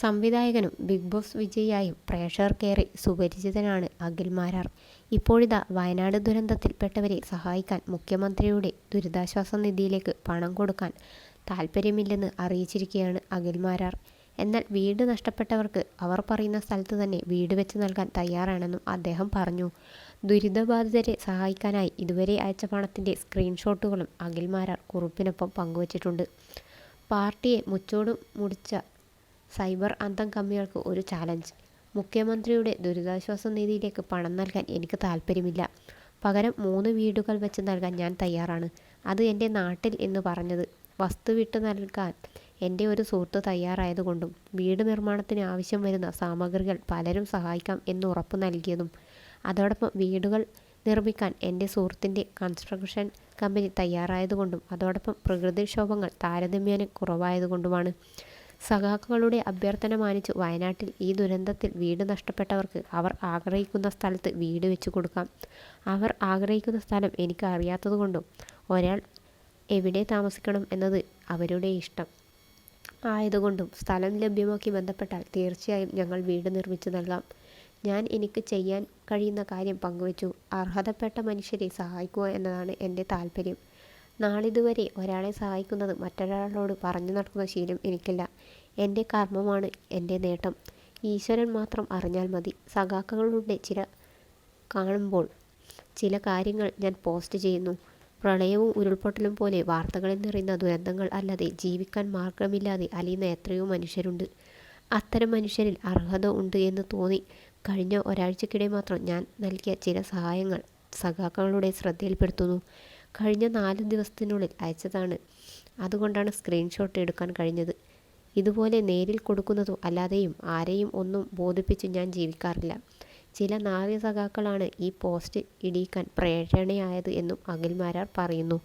സംവിധായകനും Big Boss വിജയിയായും പ്രേക്ഷകർക്കേറെ സുപരിചിതനാണ് അഖിൽ മാരാർ. ഇപ്പോഴിതാ വയനാട് ദുരന്തത്തിൽപ്പെട്ടവരെ സഹായിക്കാൻ മുഖ്യമന്ത്രിയുടെ ദുരിതാശ്വാസ നിധിയിലേക്ക് പണം കൊടുക്കാൻ താൽപര്യമില്ലെന്ന് അറിയിച്ചിരിക്കുകയാണ് അഖിൽ മാരാർ. എന്നാൽ വീട് നഷ്ടപ്പെട്ടവർക്ക് അവർ പറയുന്ന സ്ഥലത്ത് തന്നെ വീട് വെച്ച് നൽകാൻ തയ്യാറാണെന്നും അദ്ദേഹം പറഞ്ഞു. ദുരിതബാധിതരെ സഹായിക്കാനായി ഇതുവരെ അയച്ച പണത്തിന്റെ സ്ക്രീൻഷോട്ടുകളും അഖിൽ മാരാർ കുറിപ്പിനൊപ്പം പങ്കുവച്ചിട്ടുണ്ട്. പാർട്ടിയെ മുച്ചോട് മുടിച്ച സൈബർ അന്തം കമ്മികൾക്ക് ഒരു ചാലഞ്ച്. മുഖ്യമന്ത്രിയുടെ ദുരിതാശ്വാസ നിധിയിലേക്ക് പണം നൽകാൻ എനിക്ക് താൽപര്യമില്ല. പകരം മൂന്ന് വീടുകൾ വെച്ച് നൽകാൻ ഞാൻ തയ്യാറാണ്. അത് എന്റെ നാട്ടിൽ എന്ന് പറഞ്ഞത് വസ്തു വിട്ട് നൽകാൻ എന്റെ ഒരു സുഹൃത്ത് തയ്യാറായതുകൊണ്ടും വീട് നിർമ്മാണത്തിന് ആവശ്യം വരുന്ന സാമഗ്രികൾ പലരും സഹായിക്കാം എന്ന് ഉറപ്പ് നൽകിയതും അതോടൊപ്പം വീടുകൾ നിർമ്മിക്കാൻ എന്റെ സുഹൃത്തിന്റെ കൺസ്ട്രക്ഷൻ കമ്പനി തയ്യാറായതുകൊണ്ടും അതോടൊപ്പം പ്രകൃതിക്ഷോഭങ്ങൾ താരതമ്യേന കുറവായതുകൊണ്ടുമാണ്. സഖാക്കളുടെ അഭ്യർത്ഥന മാനിച്ച് വയനാട്ടിൽ ഈ ദുരന്തത്തിൽ വീട് നഷ്ടപ്പെട്ടവർക്ക് അവർ ആഗ്രഹിക്കുന്ന സ്ഥലത്ത് വീട് വെച്ചു കൊടുക്കാം. അവർ ആഗ്രഹിക്കുന്ന സ്ഥലം എനിക്ക് അറിയാത്തതുകൊണ്ടും ഒരാൾ എവിടെ താമസിക്കണം എന്നത് അവരുടെ ഇഷ്ടം ആയതുകൊണ്ടും സ്ഥലം ലഭ്യമാക്കി ബന്ധപ്പെട്ടാൽ തീർച്ചയായും ഞങ്ങൾ വീട് നിർമ്മിച്ചു നൽകാം. ഞാൻ എനിക്ക് ചെയ്യാൻ കഴിയുന്ന കാര്യം പങ്കുവച്ചു. അർഹതപ്പെട്ട മനുഷ്യരെ സഹായിക്കുക എന്നതാണ് എന്റെ താൽപര്യം. നാളിതുവരെ ഒരാളെ സഹായിക്കുന്നത് മറ്റൊരാളോട് പറഞ്ഞു നടക്കുന്ന ശീലം എനിക്കില്ല. എന്റെ കർമ്മമാണ് എന്റെ നേട്ടം. ഈശ്വരൻ മാത്രം അറിഞ്ഞാൽ മതി. സഖാക്കളുടെ ചില കാണുമ്പോൾ ചില കാര്യങ്ങൾ ഞാൻ പോസ്റ്റ് ചെയ്യുന്നു. പ്രളയവും ഉരുൾപൊട്ടലും പോലെ വാർത്തകളിൽ നിറയുന്ന ദുരന്തങ്ങൾ അല്ലാതെ ജീവിക്കാൻ മാർഗമില്ലാതെ അലിയുന്ന എത്രയോ മനുഷ്യരുണ്ട്. അത്തരം മനുഷ്യരിൽ അർഹത ഉണ്ട് എന്ന് തോന്നി കഴിഞ്ഞ ഒരാഴ്ചക്കിടെ മാത്രം ഞാൻ നൽകിയ ചില സഹായങ്ങൾ സഖാക്കളുടെ ശ്രദ്ധയിൽപ്പെടുത്തുന്നു. കഴിഞ്ഞ നാല് ദിവസത്തിനുള്ളിൽ അയച്ചതാണ്. അതുകൊണ്ടാണ് സ്ക്രീൻഷോട്ട് എടുക്കാൻ കഴിഞ്ഞത്. ഇതുപോലെ നേരിൽ കൊടുക്കുന്നതോ അല്ലാതെയും ആരെയും ഒന്നും ബോധിപ്പിച്ച് ഞാൻ ജീവിക്കാറില്ല. ചില നാറിയ സഖാക്കളാണ് ഈ പോസ്റ്റ് ഇടിയിക്കാൻ പ്രേരണയായത് എന്നും അഖിൽ മാരാർ പറയുന്നു.